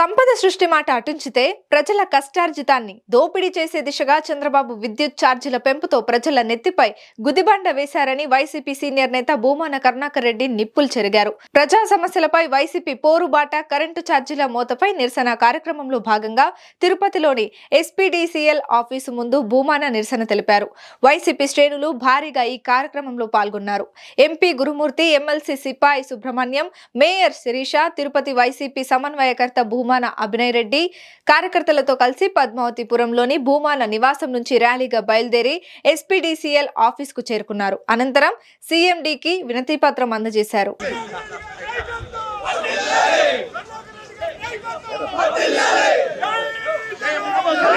సంపద సృష్టి మాట అటుంచితే ప్రజల కష్టార్జితాన్ని దోపిడీ చేసే దిశగా చంద్రబాబు విద్యుత్ ఛార్జీల పెంపుతో ప్రజల నెత్తిపై గుదిబండ వేశారని వైసీపీ సీనియర్ నేత భూమాన కరుణాకర్ రెడ్డి నిప్పులు చెరిగారు. ప్రజా సమస్యలపై వైసీపీ పోరుబాట కరెంటు ఛార్జీల మోతపై నిరసన కార్యక్రమంలో భాగంగా తిరుపతిలోని ఎస్పీడీసీఎల్ ఆఫీసు ముందు భూమాన నిరసన తెలిపారు. వైసీపీ శ్రేణులు భారీగా ఈ కార్యక్రమంలో పాల్గొన్నారు. MP Gurumurthy MLC Sipai Subrahmanyam mayor Sirisha Tirupati YCP సమన్వయకర్త భూమాన అభినయ్ రెడ్డి కార్యకర్తలతో కలిసి పద్మావతిపురంలోని భూమాన నివాసం నుంచి ర్యాలీగా బయలుదేరి ఎస్పీడీసీఎల్ ఆఫీస్కు చేరుకున్నారు అనంతరం సీఎండీకి వినతి పత్రం అందజేశారు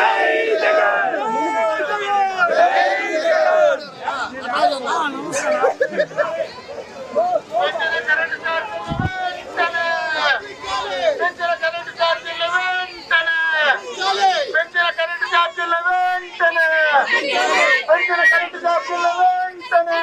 Hey కరెంటు ఛార్జీలు వెంటనే పెంచిన కరెంటు ఛార్జీలు వెంటనే పెంచిన కరెంటు ఛార్జీలు వెంటనే పెంచిన కరెంటు ఛార్జీలు వెంటనే పెంచిన కరెంటు ఛార్జీలు వెంటనే పెంచిన కరెంటు ఛార్జీలు వెంటనే పెంచిన కరెంట్ ఛార్జీలు వెంటనే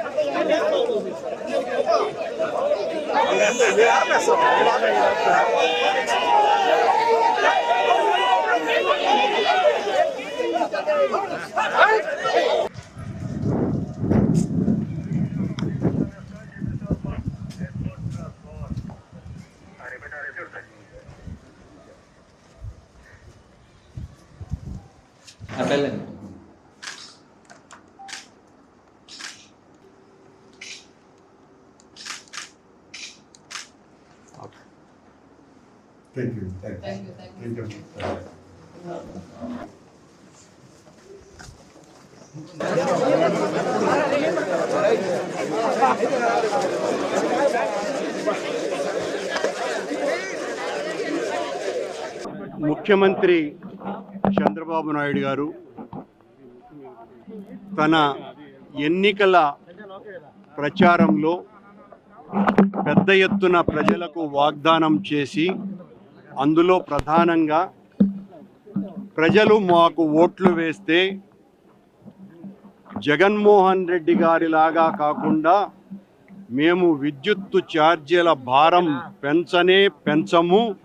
Apelen. You. Thank you. Thank you. ముఖ్యమంత్రి చంద్రబాబు నాయుడు గారు తన ఎన్నికల ప్రచారంలో పెద్ద ఎత్తున ప్రజలకు వాగ్దానం చేసి అందులో ప్రధానంగా ప్రజలు మాకు ఓట్లు వేస్తే జగన్మోహన్ రెడ్డి గారిలాగా కాకుండా మేము విద్యుత్తు ఛార్జీల భారం పెంచనే పెంచము.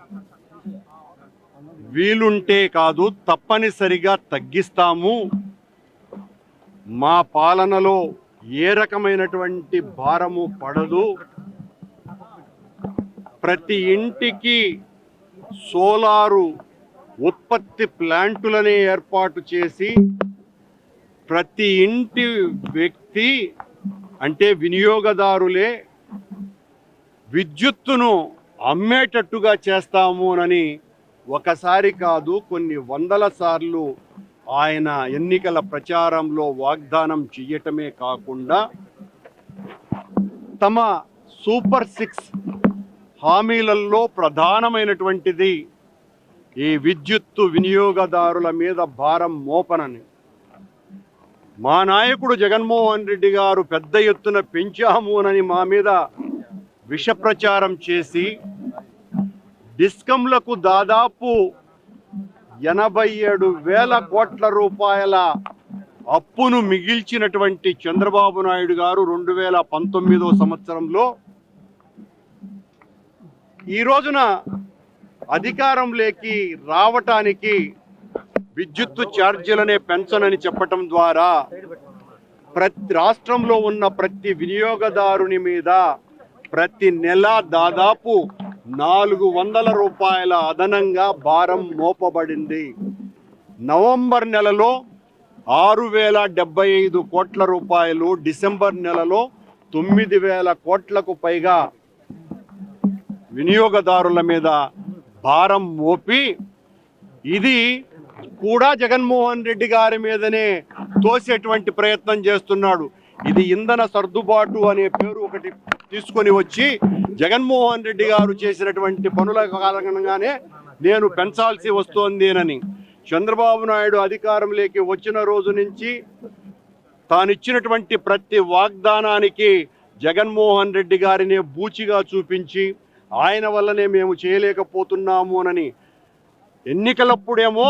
వీలుంటే కాదు తప్పనిసరిగా తగ్గిస్తాము. మా పాలనలో ఏ రకమైనటువంటి భారము పడదు. ప్రతి ఇంటికి సోలారు ఉత్పత్తి ప్లాంటులనే ఏర్పాటు చేసి ప్రతి ఇంటి వ్యక్తి అంటే వినియోగదారులే విద్యుత్తును అమ్మేటట్టుగా చేస్తామునని ఒకసారి కాదు కొన్ని వందల సార్లు ఆయన ఎన్నికల ప్రచారంలో వాగ్దానం చేయటమే కాకుండా తమ సూపర్ సిక్స్ హామీలలో ప్రధానమైనటువంటిది ఈ విద్యుత్తు వినియోగదారుల మీద భారం మోపనని. మా నాయకుడు జగన్మోహన్ రెడ్డి గారు పెద్ద ఎత్తున పెంచామునని మా మీద విషప్రచారం చేసి డిస్కంలకు దాదాపు ఎనభై ఏడు వేల కోట్ల రూపాయల అప్పును మిగిల్చినటువంటి చంద్రబాబు నాయుడు గారు రెండు వేల పంతొమ్మిదో సంవత్సరంలో ఈ రోజున అధికారంలోకి రావటానికి విద్యుత్తు ఛార్జీలనే పెంచనని చెప్పటం ద్వారా ప్రతి రాష్ట్రంలో ఉన్న ప్రతి వినియోగదారుని మీద ప్రతి నెల దాదాపు నాలుగు వందల రూపాయల అదనంగా భారం మోపబడింది. నవంబర్ నెలలో ఆరు వేల డెబ్బై ఐదు కోట్ల రూపాయలు డిసెంబర్ నెలలో తొమ్మిది వేల కోట్లకు పైగా వినియోగదారుల మీద భారం మోపి ఇది కూడా జగన్మోహన్ రెడ్డి గారి మీదనే తోసేటువంటి ప్రయత్నం చేస్తున్నాడు. ఇది ఇంధన సర్దుబాటు అనే పేరు ఒకటి తీసుకొని వచ్చి జగన్మోహన్ రెడ్డి గారు చేసినటువంటి పనుల కారణంగానే నేను పెంచాల్సి వస్తోందేనని. చంద్రబాబు నాయుడు అధికారంలోకి వచ్చిన రోజు నుంచి తానిచ్చినటువంటి ప్రతి వాగ్దానానికి జగన్మోహన్ రెడ్డి గారినే బూచిగా చూపించి ఆయన వల్లనే మేము చేయలేకపోతున్నాము అనని ఎన్నికలప్పుడేమో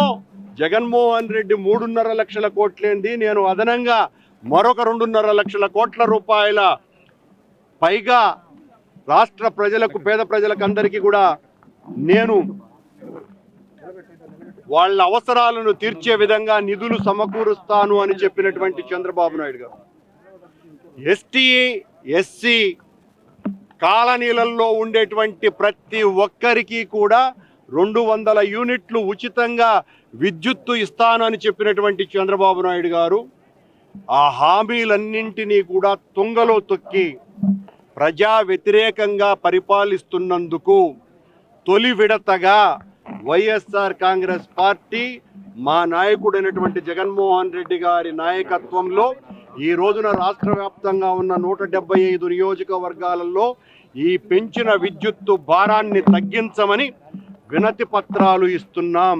జగన్మోహన్ రెడ్డి మూడున్నర లక్షల కోట్లేంది నేను అదనంగా మరొక రెండున్నర లక్షల కోట్ల రూపాయల పైగా రాష్ట్ర ప్రజలకు పేద ప్రజలకు అందరికీ కూడా నేను వాళ్ళ అవసరాలను తీర్చే విధంగా నిధులు సమకూరుస్తాను అని చెప్పినటువంటి చంద్రబాబు నాయుడు గారు. ఎస్టీ ఎస్సీ కాలనీలలో ఉండేటువంటి ప్రతి ఒక్కరికి కూడా రెండు వందల యూనిట్లు ఉచితంగా విద్యుత్తు ఇస్తానని చెప్పినటువంటి చంద్రబాబు నాయుడు గారు ఆ హామీలన్నింటినీ కూడా తుంగలో తొక్కి ప్రజా వ్యతిరేకంగా పరిపాలిస్తున్నందుకు తొలి విడతగా వైఎస్ఆర్ కాంగ్రెస్ పార్టీ మా నాయకుడైనటువంటి జగన్మోహన్ రెడ్డి గారి నాయకత్వంలో ఈ రోజున రాష్ట్ర వ్యాప్తంగా ఉన్న నూట డెబ్బై ఐదు నియోజకవర్గాలలో ఈ పెంచిన విద్యుత్తు భారాన్ని తగ్గించమని వినతి పత్రాలు ఇస్తున్నాం.